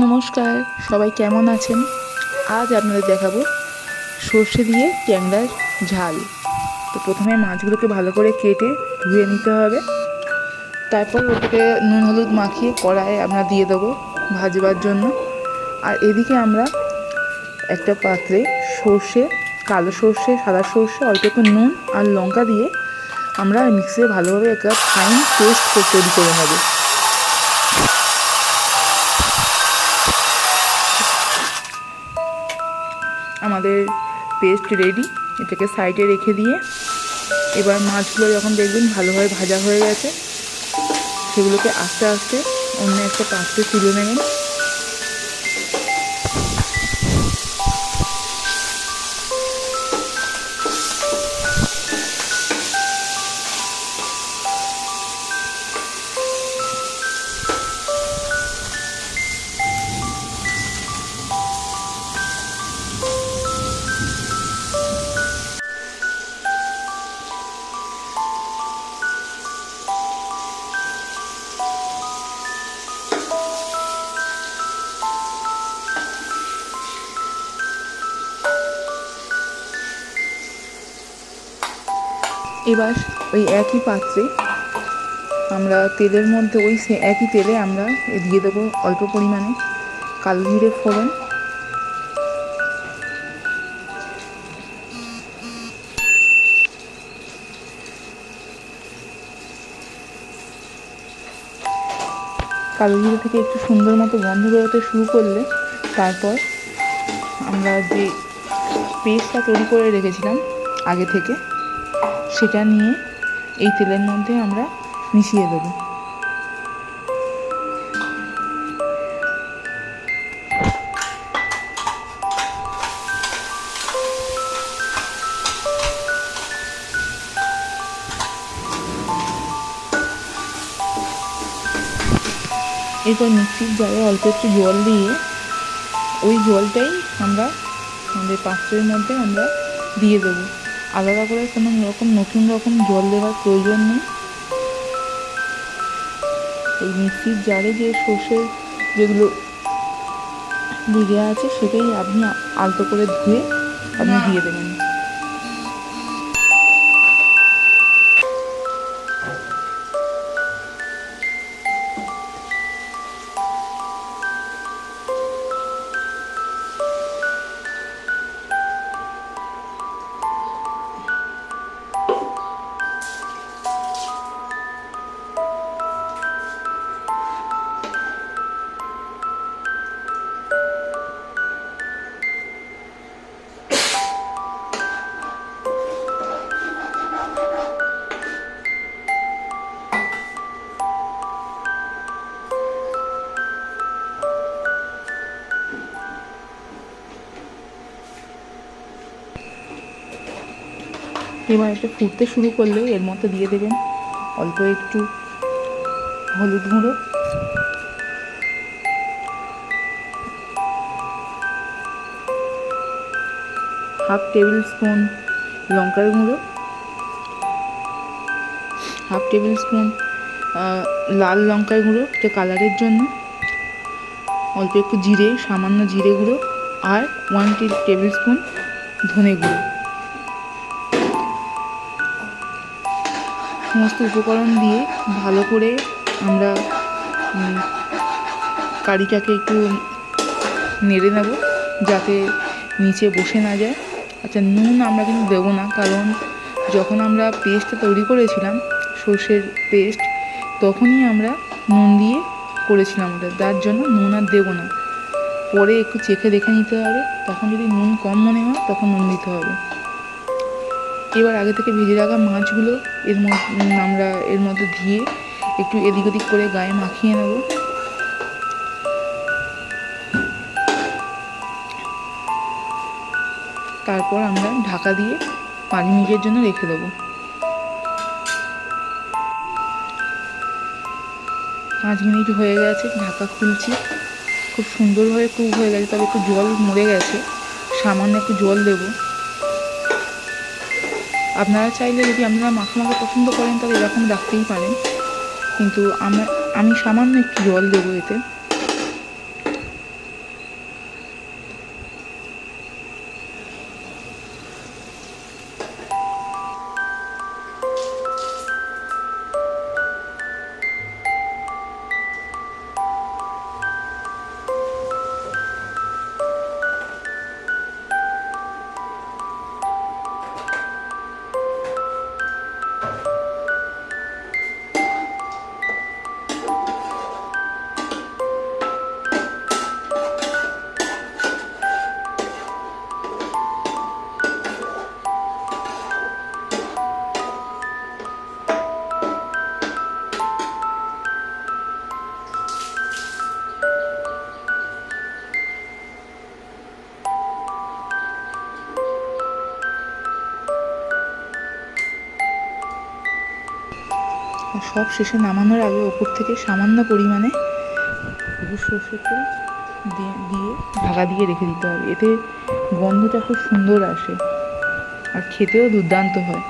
নমস্কার, সবাই কেমন আছেন? আজ আপনাদের দেখাবো সর্ষে দিয়ে ট্যাংরার ঝাল। তো প্রথমে মাছগুলোকে ভালো করে কেটে ধুয়ে নিতে হবে। তারপর ওটাকে নুন হলুদ মাখিয়ে কড়াইয়ে আমরা দিয়ে দেবো ভাজবার জন্য। আর এদিকে আমরা একটা পাত্রে সর্ষে, কালো সর্ষে, সাদা সর্ষে, অল্প একটু নুন আর লঙ্কা দিয়ে আমরা মিক্সিতে ভালোভাবে একটা ফাইন পেস্ট তৈরি করে নেব। আমাদের পেস্ট রেডি এটাকে সাইডে রেখে দিয়ে এবার মাছগুলো যখন দেখবেন ভালোভাবে ভাজা হয়ে গেছে, সেগুলোকে আস্তে আস্তে অন্য একটা পাত্রে তুলে নেবেন। এবার ওই একই পাত্রে আমরা তেলের মধ্যে, ওই সে একই তেলে আমরা দিয়ে দেবো অল্প পরিমাণে কালো জিরে ফোড়ন। কালো জিরে থেকে একটু সুন্দর মতো গন্ধ বেরোতে শুরু করলে তারপর আমরা যে পেস্টটা তৈরি করে রেখেছিলাম আগে থেকে সেটা নিয়ে এই তেলের মধ্যে আমরা মিশিয়ে দেবো। এরপর মিক্সির জারে অল্প একটু জল দিয়ে ওই জলটাই আমরা আমাদের পাত্রের মধ্যে আমরা দিয়ে দেবো। আলাদা করে কোনো রকম নতুন রকম জল দেওয়ার প্রয়োজন নেই। এই মিক্সির জারে যে সর্ষের যেগুলো লেগে আছে সেটাই আপনি আলতো করে ধুয়ে আপনি দিয়ে দেবেন। এবার এটা ফুটতে শুরু করলে এর মধ্যে দিয়ে দেবেন অল্প একটু হলুদ গুঁড়ো। হাফ টেবিল স্পুন লঙ্কার গুঁড়ো। হাফ টেবিল স্পুন লাল লঙ্কার গুঁড়ো এটা কালারের জন্য। অল্প একটু জিরে, সামান্য জিরে গুঁড়ো আর ওয়ান টেবিল স্পুন ধনে গুঁড়ো। সমস্ত উপকরণ দিয়ে ভালো করে আমরা কারিটাকে একটু নেড়ে নেব যাতে নিচে বসে না যায়। আচ্ছা নুন আমরা কিন্তু দেবো না, কারণ যখন আমরা পেস্টটা তৈরি করেছিলাম, সর্ষের পেস্ট, তখনই আমরা নুন দিয়ে করেছিলাম ওটা। তার জন্য নুন আর দেবো না। পরে একটু চেখে দেখে নিতে হবে। তখন যদি নুন কম মনে হয়, তখন নুন দিতে হবে। এবার আগে থেকে ভেজে রাখা মাছগুলো এর আমরা এর মধ্যে দিয়ে একটু এদিক ওদিক করে গায়ে মাখিয়ে নেব। তারপর আমরা ঢাকা দিয়ে পাঁচ মিনিটের জন্য রেখে দেবো। পাঁচ মিনিট হয়ে গেছে, ঢাকা খুলছি। খুব সুন্দরভাবে কুক হয়ে গেছে, তবে একটু জল মরে গেছে। সামান্য একটু জল দেবো। আপনারা চাইলে যদি আপনারা মাখা মাখা পছন্দ করেন, তাহলে এরকম রাখতেই পারেন। কিন্তু আমি সামান্য একটু জল দেবো এতে। সব শেষে নামানোর আগে ওপর থেকে সামান্য পরিমাণে সর্ষের তেল দিয়ে দিয়ে ঢাকা দিয়ে রেখে দিতে হবে। এতে গন্ধটা খুব সুন্দর আসে। আর খেতেও দুর্দান্ত হয়।